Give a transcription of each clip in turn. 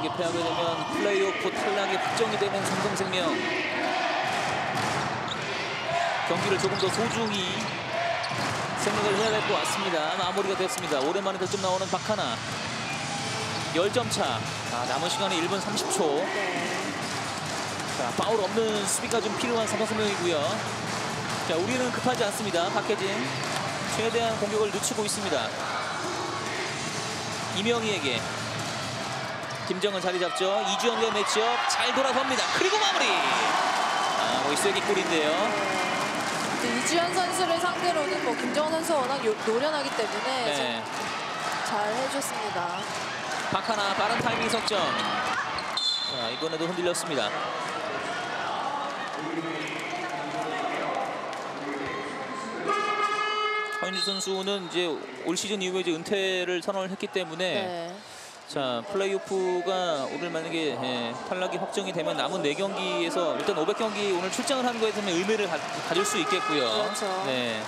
경기 패하게 되면 플레이오프 탈락이 확정이 되는 삼성생명 경기를 조금 더 소중히 생각을 해야 될 것 같습니다. 마무리가 됐습니다. 오랜만에 득점 나오는 박하나 10점 차. 아, 남은 시간이 1분 30초. 네. 자, 파울 없는 수비가 좀 필요한 삼성생명이고요. 자, 우리는 급하지 않습니다. 박혜진 최대한 공격을 늦추고 있습니다. 이명희에게 김정은 자리 잡죠. 이주연과의 매치업 잘 돌아섭니다. 그리고 마무리. 아, 뭐 쐐기 골인데요. 근데 이주연 선수를 상대로는 뭐 김정은 선수가 워낙 요- 노련하기 때문에 네. 잘 해줬습니다. 박하나 빠른 타이밍 석점. 자, 이번에도 흔들렸습니다. 허인주 선수는 이제 올 시즌 이후에 이제 은퇴를 선언을 했기 때문에 네. 자 플레이오프가 오늘 만약에 예, 탈락이 확정이 되면 남은 4경기에서 일단 500경기 오늘 출장을 한 거에 대한 의미를 가, 가질 수 있겠고요. 그렇죠. 네.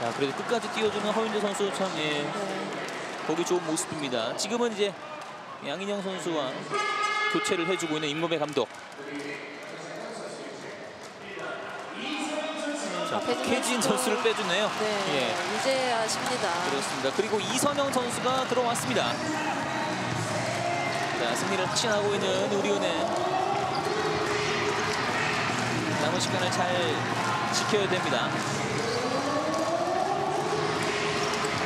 자 그래도 끝까지 뛰어주는 허인주 선수 참 예, 네. 보기 좋은 모습입니다. 지금은 이제 양인영 선수와 교체를 해주고 있는 임금배 감독. 자, 박혜진 박혜진 선수. 선수를 빼주네요. 네. 예. 이제 아십니다. 그렇습니다. 그리고 이선영 선수가 들어왔습니다. 자, 승리를 확신하고 있는 우리은행. 남은 시간을 잘 지켜야 됩니다.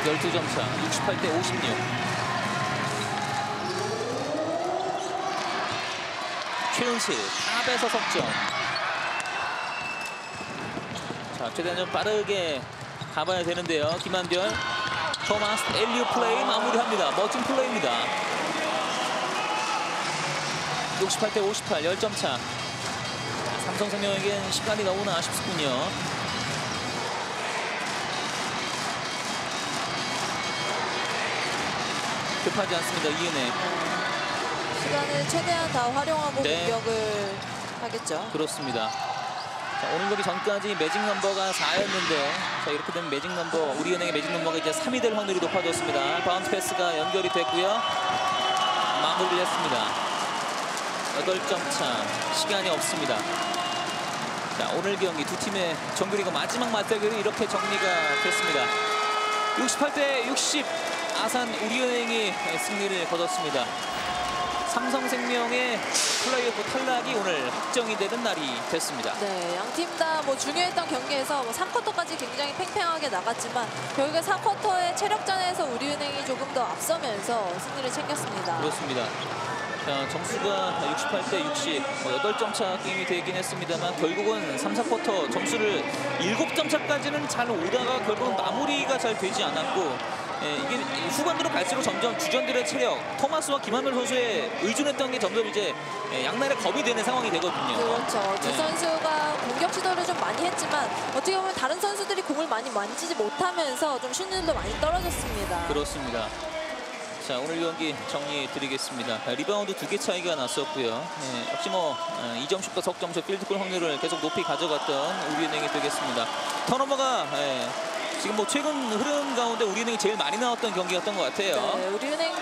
12점 차, 68대 56. 최은실, 탑에서 석점. 자, 최대한 좀 빠르게 가봐야 되는데요. 김한별, 토마스 엘리오 플레이 마무리합니다. 멋진 플레이입니다. 68대 58, 10점 차. 삼성생명에겐 시간이 너무나 아쉽군요. 급하지 않습니다. 이은혜. 시간을 최대한 다 활용하고 네. 공격을 하겠죠. 그렇습니다. 자, 오늘 경기 전까지 매직 넘버가 4였는데 자, 이렇게 되면 매직 넘버 우리은행의 매직 넘버가 이제 3이 될 확률이 높아졌습니다. 바운드 패스가 연결이 됐고요. 마무리를 했습니다. 8점 차 시간이 없습니다. 자, 오늘 경기 두 팀의 정규리그 마지막 맞대결이 이렇게 정리가 됐습니다. 68대 60 아산 우리은행이 승리를 거뒀습니다. 삼성생명의 플레이오프 탈락이 오늘 확정이 되는 날이 됐습니다. 네, 양 팀 다 뭐 중요했던 경기에서 뭐 3쿼터까지 굉장히 팽팽하게 나갔지만 결국에 4쿼터의 체력전에서 우리은행이 조금 더 앞서면서 승리를 챙겼습니다. 그렇습니다. 자, 점수가 68대 60, 뭐 8점 차 게임이 되긴 했습니다만 결국은 3, 4쿼터 점수를 7점 차까지는 잘 오다가 결국은 마무리가 잘 되지 않았고 예, 이게 후반으로 갈수록 점점 주전들의 체력, 토마스와 김한별 선수에 의존했던 게 점점 이제 예, 양날의 겁이 되는 상황이 되거든요. 그렇죠. 두 네. 선수가 공격 시도를 좀 많이 했지만 어떻게 보면 다른 선수들이 공을 많이 만지지 못하면서 좀 슛률도 많이 떨어졌습니다. 그렇습니다. 자 오늘 경기 정리해 드리겠습니다. 리바운드 두 개 차이가 났었고요. 예, 역시 뭐 어, 2점슛과 석점슛 필드골 확률을 계속 높이 가져갔던 우리은행이 되겠습니다. 턴오버가 예, 지금 뭐 최근 흐름 가운데 우리은행이 제일 많이 나왔던 경기였던 것 같아요. 네, 우리은행